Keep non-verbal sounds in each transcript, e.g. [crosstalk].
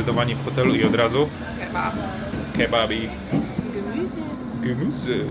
zameldowani w hotelu i od razu Kebab. kebabi. Gemüse. Gemüse.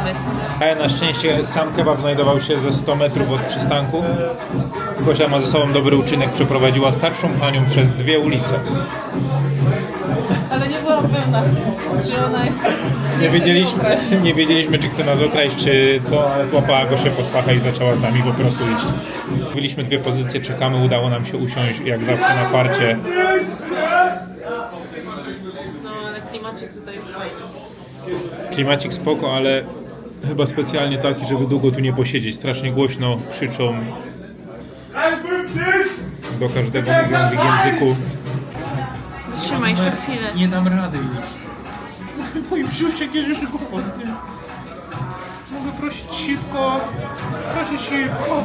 Nasze kebaby. Ale na szczęście sam kebab znajdował się ze 100 metrów od przystanku. Gosia ma ze sobą dobry uczynek, przeprowadziła starszą panią przez dwie ulice. Ale nie byłam pewna, czy ona Nie chce wiedzieliśmy, nie wiedzieliśmy, czy chce nas okraść, czy co, ale złapała go się pod pachę i zaczęła z nami po prostu iść. Byliśmy dwie pozycje, czekamy, udało nam się usiąść, jak zawsze na farcie. No ale klimacik tutaj jest fajny. Klimacik spoko, ale chyba specjalnie taki, żeby długo tu nie posiedzieć. Strasznie głośno krzyczą. Do każdego mówią w ich języku. Wytrzymaj jeszcze chwilę. Nie dam rady już. [laughs] Mój brzuszek jest już głodny. Mogę prosić szybko. Proszę szybko.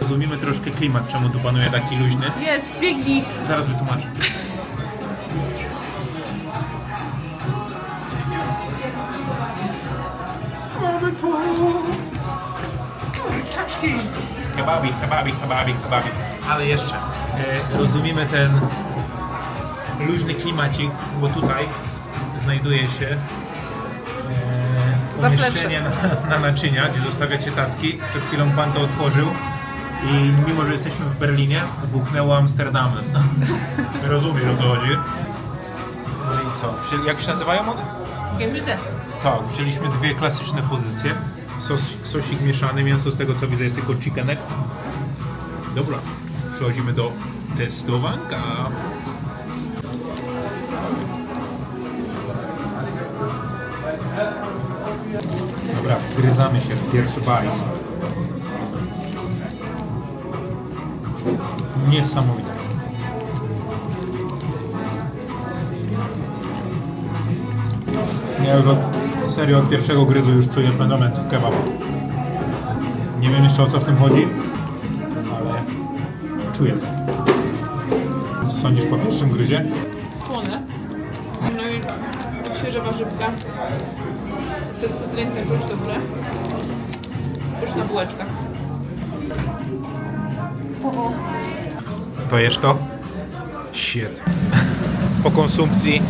Rozumiemy troszkę klimat, czemu tu panuje taki luźny. Jest, biegnij. Zaraz wytłumaczę. Kurczaczki! Kebabi, kebabi, kebabi, kebabi. Ale jeszcze e, rozumiemy ten luźny klimacik, bo tutaj znajduje się e, pomieszczenie na, na naczynia, gdzie zostawiacie tacki. Przed chwilą pan to otworzył i mimo, że jesteśmy w Berlinie, buchnęło Amsterdamem. [laughs] Rozumiesz o co chodzi? No i co? Jak się nazywają one? Gemüse. Tak, wzięliśmy dwie klasyczne pozycje. Sos, sosik mieszany, mięso z tego co widzę jest tylko chickenek. Dobra, przechodzimy do testowanka. Dobra, wgryzamy się w pierwszy bajs. Niesamowite. Nie, to serio od pierwszego gryzu już czuję fenomen tych kebabów. Nie wiem jeszcze o co w tym chodzi, ale czuję to. Co sądzisz po pierwszym gryzie? Słone. No i świeża warzywka. Tę cytrynkę czuć dobrze. Pyszna bułeczka. Oho. To jesz to? Shit. [laughs] Po konsumpcji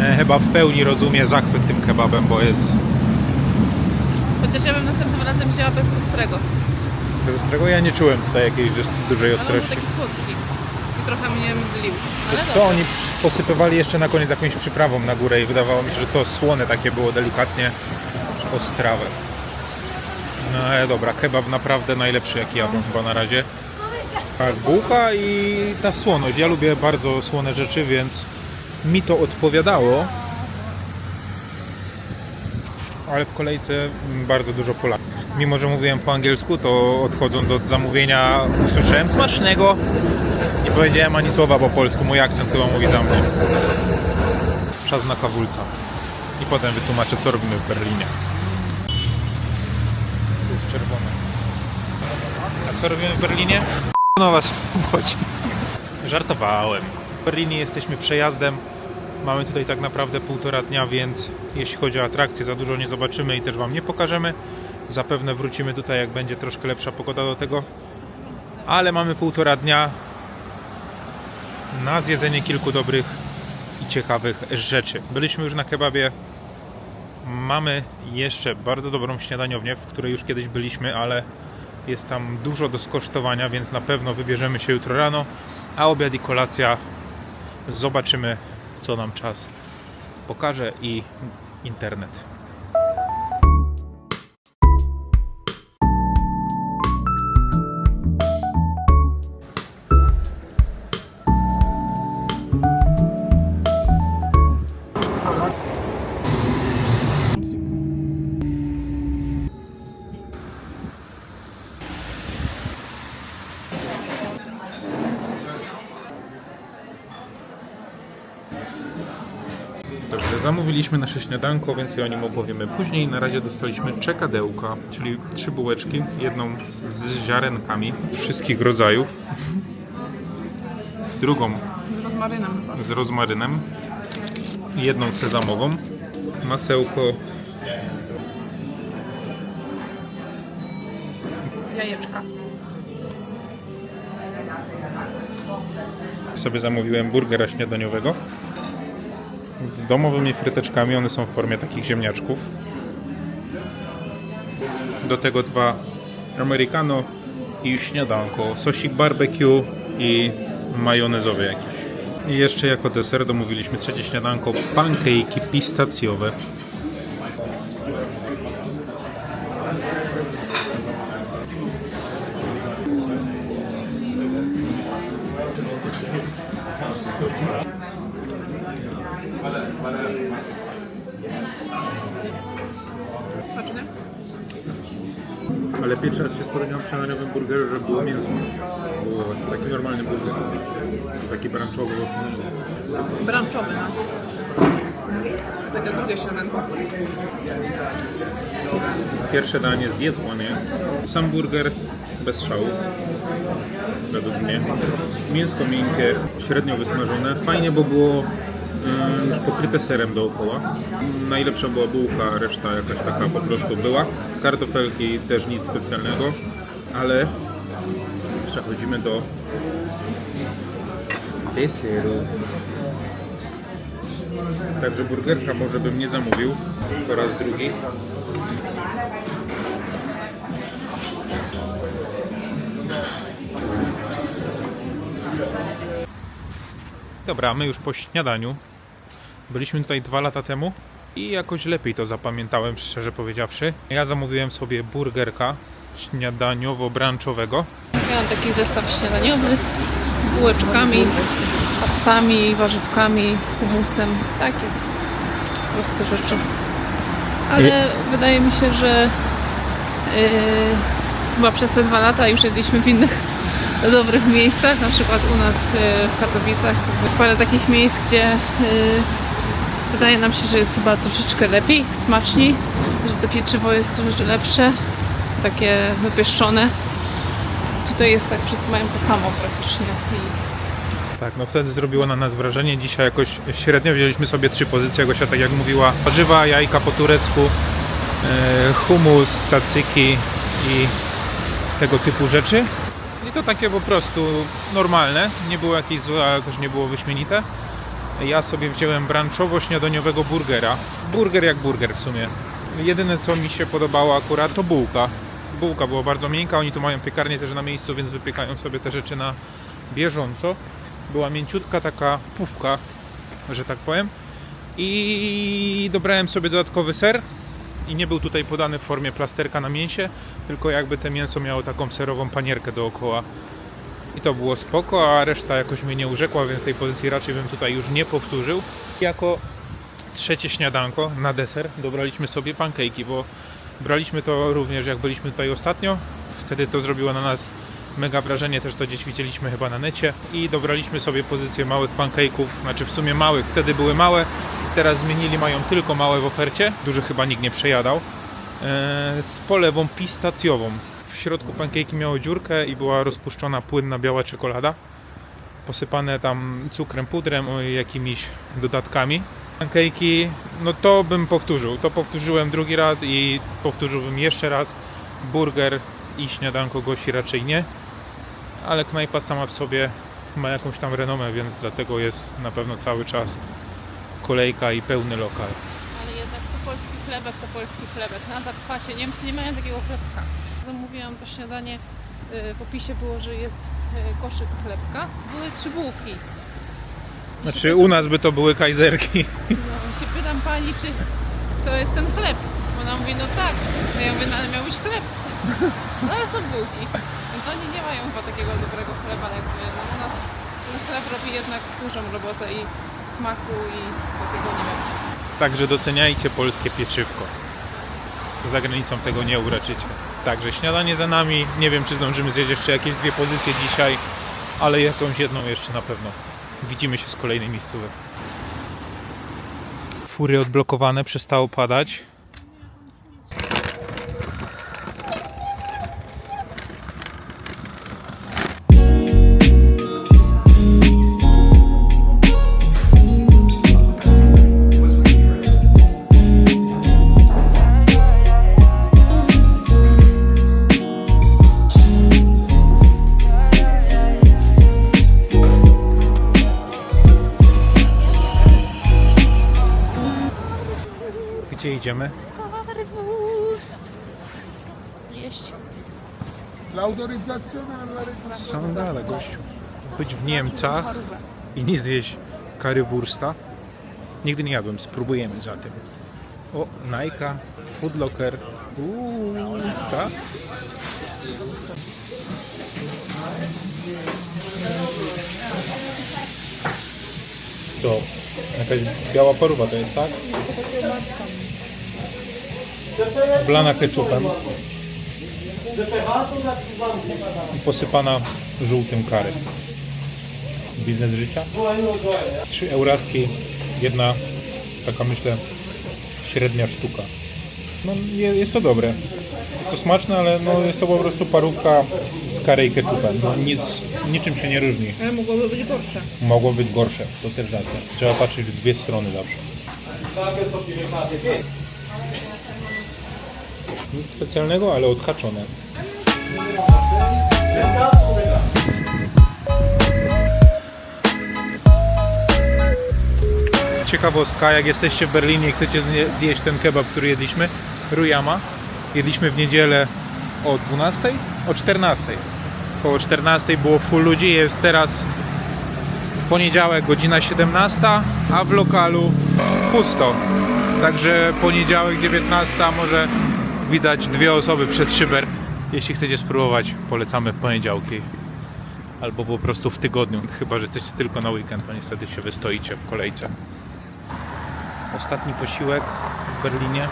e, chyba w pełni rozumie zachwyt kebabem, bo jest Chociaż ja bym następnym razem wzięła bez ostrego. ostrego. Ja nie czułem tutaj jakiejś dużej Ale ostrości. taki słodki. I trochę mnie mdlił. Ale Co dobrze. oni posypywali jeszcze na koniec jakąś przyprawą na górę i wydawało mi się, że to słone takie było delikatnie ostrawe. No ale dobra, kebab naprawdę najlepszy jaki jadłem chyba na razie. Tak, bułka i ta słoność. Ja lubię bardzo słone rzeczy, więc mi to odpowiadało. Ale w kolejce mm, bardzo dużo Polaków. Mimo, że mówiłem po angielsku, to odchodząc od zamówienia usłyszałem smacznego. Nie powiedziałem ani słowa po polsku, mój akcent chyba mówi za mnie. Czas na kawulca. I potem wytłumaczę, co robimy w Berlinie. Tu jest czerwone. A co robimy w Berlinie? No was chodzi. Żartowałem. W Berlinie jesteśmy przejazdem. Mamy tutaj tak naprawdę półtora dnia, więc jeśli chodzi o atrakcje, za dużo nie zobaczymy i też Wam nie pokażemy. Zapewne wrócimy tutaj, jak będzie troszkę lepsza pogoda do tego. Ale mamy półtora dnia, na zjedzenie kilku dobrych i ciekawych rzeczy. Byliśmy już na kebabie. Mamy jeszcze bardzo dobrą śniadaniownię, w której już kiedyś byliśmy, ale jest tam dużo do skosztowania, więc na pewno wybierzemy się jutro rano. A obiad i kolacja zobaczymy, co nam czas pokaże i internet. Zamówiliśmy nasze śniadanko, więcej o nim opowiemy później. Na razie dostaliśmy czekadełka, czyli trzy bułeczki, jedną z ziarenkami wszystkich rodzajów, drugą Z rozmarynem chyba. z rozmarynem, jedną sezamową, masełko, Jajeczka. sobie zamówiłem burgera śniadaniowego z domowymi fryteczkami, one są w formie takich ziemniaczków. Do tego dwa americano i śniadanko, sosik barbecue i majonezowy jakiś. I jeszcze jako deser domówiliśmy trzecie śniadanko, pancake'i pistacjowe. Ale pierwszy raz się spotkałem w śniadaniowym burgerze, że było mięso. Było taki normalny burger. Taki branchowy. Branczowy, no. Takie drugie śniadanko. Pierwsze danie zjedzło, nie? Sam burger bez szału. Według mnie. Mięsko miękkie, średnio wysmażone. Fajnie, bo było już pokryte serem dookoła. Najlepsza była bułka, reszta jakaś taka po prostu była. Kartofelki też nic specjalnego, ale przechodzimy do deseru. Także burgerka może bym nie zamówił po raz drugi. Dobra, my już po śniadaniu. Byliśmy tutaj dwa lata temu i jakoś lepiej to zapamiętałem, szczerze powiedziawszy. Ja zamówiłem sobie burgerka śniadaniowo-branczowego. Miałam taki zestaw śniadaniowy z bułeczkami, pastami, warzywkami, humusem. Takie proste rzeczy. Ale wydaje mi się, że yy, chyba przez te dwa lata już jedliśmy w innych [laughs] dobrych miejscach, na przykład u nas yy, w Katowicach. Jest parę takich miejsc, gdzie yy, wydaje nam się, że jest chyba troszeczkę lepiej, smaczniej, że to pieczywo jest troszeczkę lepsze, takie wypieszczone. Tutaj jest tak, wszyscy mają to samo praktycznie. Tak, no wtedy zrobiło na nas wrażenie. Dzisiaj jakoś średnio wzięliśmy sobie trzy pozycje. Gosia tak jak mówiła, warzywa, jajka po turecku, e, humus, cacyki i tego typu rzeczy. I to takie po prostu normalne. Nie było jakieś złe, jakoś nie było wyśmienite. Ja sobie wziąłem branchowo-śniadaniowego burgera. Burger jak burger w sumie. Jedyne co mi się podobało akurat to bułka. Bułka była bardzo miękka, oni tu mają piekarnię też na miejscu, więc wypiekają sobie te rzeczy na bieżąco. Była mięciutka taka pufka, że tak powiem. I dobrałem sobie dodatkowy ser. I nie był tutaj podany w formie plasterka na mięsie, tylko jakby te mięso miało taką serową panierkę dookoła. I to było spoko, a reszta jakoś mnie nie urzekła, więc tej pozycji raczej bym tutaj już nie powtórzył. Jako trzecie śniadanko na deser dobraliśmy sobie pancake'i, bo braliśmy to również jak byliśmy tutaj ostatnio. Wtedy to zrobiło na nas mega wrażenie, też to gdzieś widzieliśmy chyba na necie. I dobraliśmy sobie pozycję małych pancake'ów, znaczy w sumie małych, wtedy były małe, teraz zmienili, mają tylko małe w ofercie, duże chyba nikt nie przejadał, eee, z polewą pistacjową. Środku pancake'i miały dziurkę i była rozpuszczona płynna biała czekolada posypane tam cukrem, pudrem i jakimiś dodatkami. Pancake'i, no to bym powtórzył. To powtórzyłem drugi raz i powtórzyłbym jeszcze raz. Burger i śniadanko gości raczej nie, ale knajpa sama w sobie ma jakąś tam renomę, więc dlatego jest na pewno cały czas kolejka i pełny lokal. Ale jednak to polski chlebek, to polski chlebek. Na zakwasie Niemcy nie mają takiego chlebka. Zamówiłam to śniadanie, y, w opisie było, że jest y, koszyk chlebka. Były trzy bułki. I Znaczy u nas by to były kajzerki. No, się pytam pani, czy to jest ten chleb. Ona mówi, no tak. No ja mówię, no ale miał być chleb. No ale są bułki. Więc oni nie mają chyba takiego dobrego chleba, jak my. No, u nas ten chleb robi jednak dużą robotę i w smaku i takiego nie wiem. Także doceniajcie polskie pieczywko. Za granicą tego nie uraczycie. Także śniadanie za nami. Nie wiem, czy zdążymy zjeść jeszcze jakieś dwie pozycje dzisiaj, ale jakąś jedną jeszcze na pewno. Widzimy się z kolejnej miejscówek. fury odblokowane, przestało padać. Idziemy? Karwus. Jeść. L'autorizzazione. Sandale, gościu. Być w Niemcach i nie zjeść currywursta. Nigdy nie jadłem, spróbujemy zatem. O, Nike, Foodlocker. Uuu, tak? Co? Jakaś biała paruwa to jest, tak? Blana ketchupem i posypana żółtym karem. Biznes życia. Trzy euraski, jedna taka myślę średnia sztuka. No je- jest to dobre. Jest to smaczne, ale no, jest to po prostu parówka z karę i ketchupem. No, nic, niczym się nie różni. Ale mogłoby być gorsze. Mogło być gorsze, to też racja. Trzeba patrzeć w dwie strony zawsze. Nic specjalnego, ale odhaczone. Ciekawostka, jak jesteście w Berlinie i chcecie zje- zjeść ten kebab, który jedliśmy, Rujama, jedliśmy w niedzielę o 12? O 14. Koło 14 było full ludzi, jest teraz poniedziałek godzina 17, a w lokalu pusto. Także poniedziałek 19 może widać dwie osoby przez szyber. Jeśli chcecie spróbować, polecamy w poniedziałki. Albo po prostu w tygodniu. Chyba, że jesteście tylko na weekend, to niestety się wystoicie w kolejce. Ostatni posiłek w Berlinie.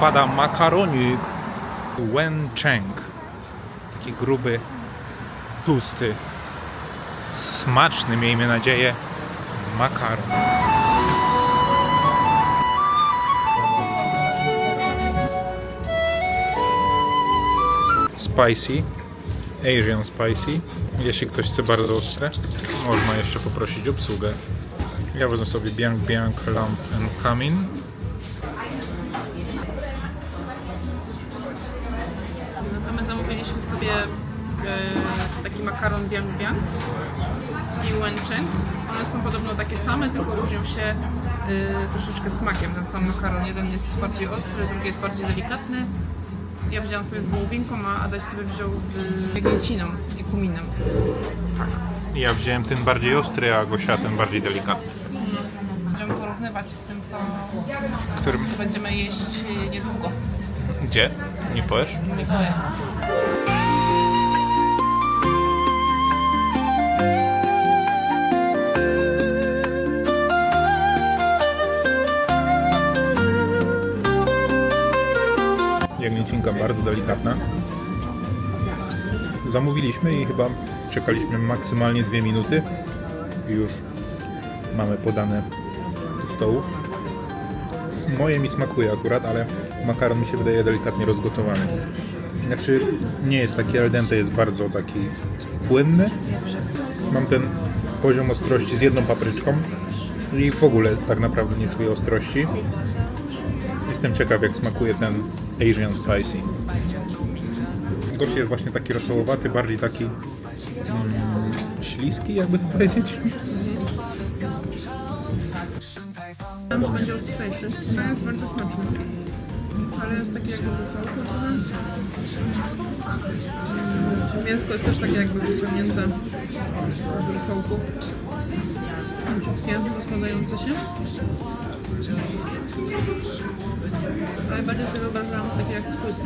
Pada makaronik Wencheng. Taki gruby, tłusty, smaczny, miejmy nadzieję, makaron. Spicy, Asian spicy. Jeśli ktoś chce bardzo ostre, można jeszcze poprosić obsługę. Ja wezmę sobie Bianc Bianc Lamp and Kamin. No to my zamówiliśmy sobie e, taki makaron biang biang i wencheng. One są podobno takie same, tylko różnią się e, troszeczkę smakiem. Ten sam makaron, jeden jest bardziej ostry, drugi jest bardziej delikatny. Ja wzięłam sobie z wołowinką, a Adaś sobie wziął z jagnięciną i kuminem. Ja wziąłem ten bardziej ostry, a Gosia ten bardziej delikatny. Będziemy porównywać z tym, co, Którym? co będziemy jeść niedługo. Gdzie? Nie powiesz? Nie powiem. Zamówiliśmy i chyba czekaliśmy maksymalnie dwie minuty i już mamy podane do stołu. Moje mi smakuje akurat, ale makaron mi się wydaje delikatnie rozgotowany. Znaczy nie jest taki al dente, jest bardzo taki płynny. Mam ten poziom ostrości z jedną papryczką i w ogóle tak naprawdę nie czuję ostrości. Jestem ciekaw, jak smakuje ten Asian Spicy. Gorszy jest właśnie taki rosołowaty, bardziej taki mm, śliski, jakby to powiedzieć. Tam, że będzie ostrzejszy. To jest bardzo smaczny. Ale jest taki jakby wysoki. Mm, Mięsko jest też takie jakby wyciągnięte z rosołku. Mięciutkie, rozpadające się. Ale bardziej sobie wyobrażałam takie jak spłyski.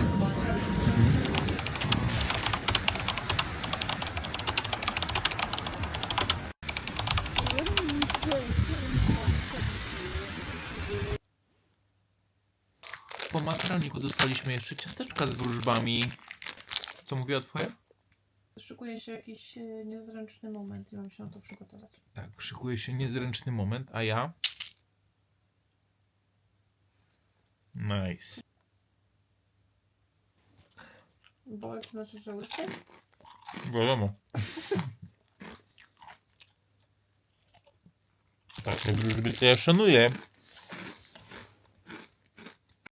Dostaliśmy jeszcze ciasteczka z wróżbami. Co mówiła twoja? Szykuje się jakiś e, niezręczny moment i mam się na to przygotować. Tak, szykuje się niezręczny moment, a ja Nice. Bo to znaczy, że łysy? Wiadomo. Tak, jakby zbyt nie szanuję